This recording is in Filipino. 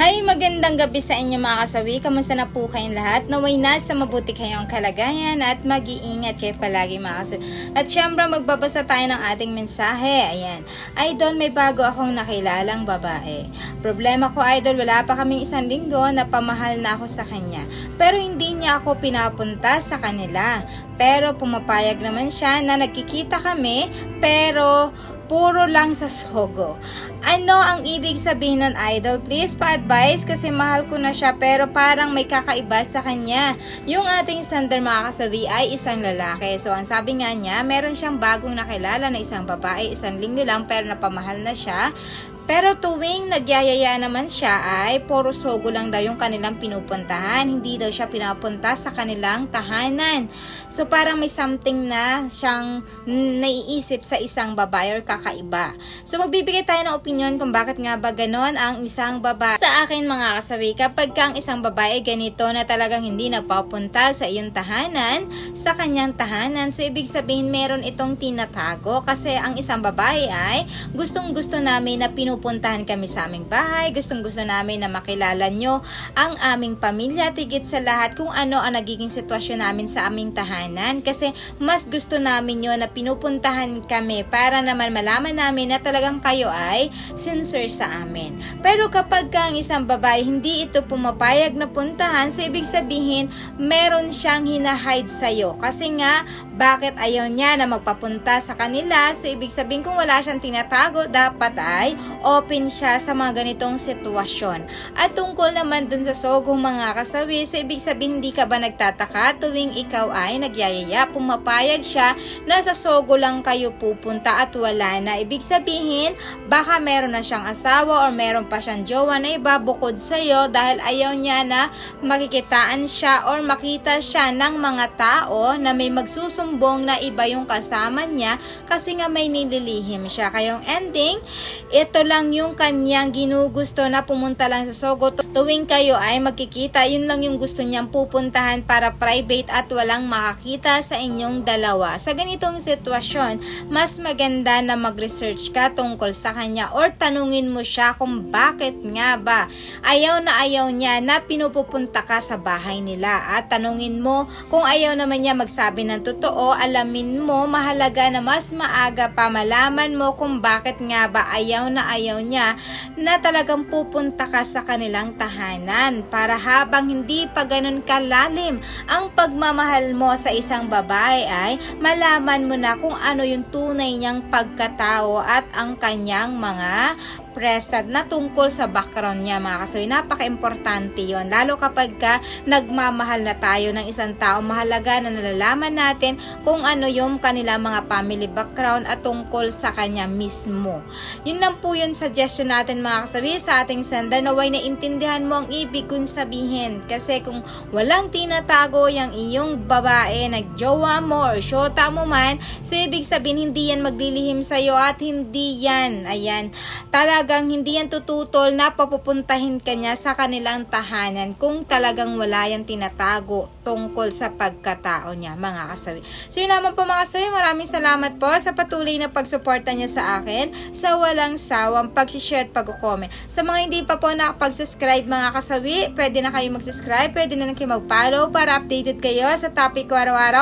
Hi, magandang gabi sa inyo mga kasawi. Kamusta na po kayong lahat? Naway nasa mabuti kayong kalagayan at mag-iingat kayo palagi mga kasawi. At syempre magbabasa tayo ng ating mensahe. Ayan. Idol, may bago akong nakilalang babae. Problema ko, Idol, wala pa kaming isang linggo na pamahal na ako sa kanya. Pero hindi niya ako pinapunta sa kanila. Pero pumapayag naman siya na nagkikita kami pero puro lang sa sogo. Ano ang ibig sabihin ng idol? Please pa-advise kasi mahal ko na siya pero parang may kakaiba sa kanya. Yung ating standard mga kasabi ay isang lalaki. So ang sabi nga niya, meron siyang bagong nakilala na isang babae, isang linggo lang pero napamahal na siya. Pero tuwing nagyayaya naman siya ay puro sogo lang daw yung kanilang pinupuntahan. Hindi daw siya pinapunta sa kanilang tahanan. So parang may something na siyang naiisip sa isang babae or kakaiba. So magbibigay tayo ng opinion kung bakit nga ba ganon ang isang babae. Sa akin mga kasawi, kapag ka ang isang babae ganito na talagang hindi napapunta sa iyong tahanan, sa kanyang tahanan, so ibig sabihin meron itong tinatago kasi ang isang babae ay gustong gusto namin na pinupuntahan kami sa aming bahay, gustong gusto namin na makilala nyo ang aming pamilya, tigit sa lahat kung ano ang nagiging sitwasyon namin sa aming tahanan kasi mas gusto namin yun na pinupuntahan kami para naman malaman namin na talagang kayo ay sincere sa amin. Pero kapag ka ang isang babae hindi ito pumapayag na puntahan, so ibig sabihin meron siyang hinahide sa'yo. Kasi nga, bakit ayaw niya na magpapunta sa kanila? So ibig sabihin kung wala siyang tinatago, dapat ay open siya sa mga ganitong sitwasyon. At tungkol naman dun sa sogong mga kasawi, so ibig sabihin hindi ka ba nagtataka tuwing ikaw ay nagyayaya, pumapayag siya na sa sogo lang kayo pupunta at wala na. Ibig sabihin, baka meron na siyang asawa or meron pa siyang jowa na iba bukod sa'yo dahil ayaw niya na makikitaan siya or makita siya ng mga tao na may magsusumbong na iba yung kasama niya kasi nga may nililihim siya. Kayong ending, ito lang yung kanyang ginugusto na pumunta lang sa Sogo. Tu- Tuwing kayo ay magkikita, yun lang yung gusto niyang pupuntahan para private at walang makakita sa inyong dalawa. Sa ganitong sitwasyon, mas maganda na mag-research ka tungkol sa kanya or tanungin mo siya kung bakit nga ba ayaw na ayaw niya na pinupupunta ka sa bahay nila. At tanungin mo kung ayaw naman niya magsabi ng totoo, alamin mo mahalaga na mas maaga pa malaman mo kung bakit nga ba ayaw na ayaw niya na talagang pupunta ka sa kanilang tahanan. Para habang hindi pa ganun kalalim ang pagmamahal mo sa isang babae ay malaman mo na kung ano yung tunay niyang pagkatao at ang kanyang mga 啊。Present na tungkol sa background niya mga kasawi. Napaka-importante yon Lalo kapag ka nagmamahal na tayo ng isang tao, mahalaga na nalalaman natin kung ano yung kanila mga family background at tungkol sa kanya mismo. Yun lang po yung suggestion natin mga kasawi sa ating sender. Na intindihan mo ang ibig kong sabihin. Kasi kung walang tinatago yung iyong babae, nagjowa mo or syota mo man, so ibig sabihin hindi yan maglilihim sa'yo at hindi yan, ayan, talagang hindi yan tututol na papupuntahin ka niya sa kanilang tahanan kung talagang wala yan tinatago tungkol sa pagkatao niya, mga kasawi. So yun naman po mga kasawi, maraming salamat po sa patuloy na pagsuporta niya sa akin sa walang sawang pag-share at pag-comment. Sa mga hindi pa po nakapag-subscribe mga kasawi, pwede na kayo mag-subscribe, pwede na lang kayo mag-follow para updated kayo sa topic ko araw-araw.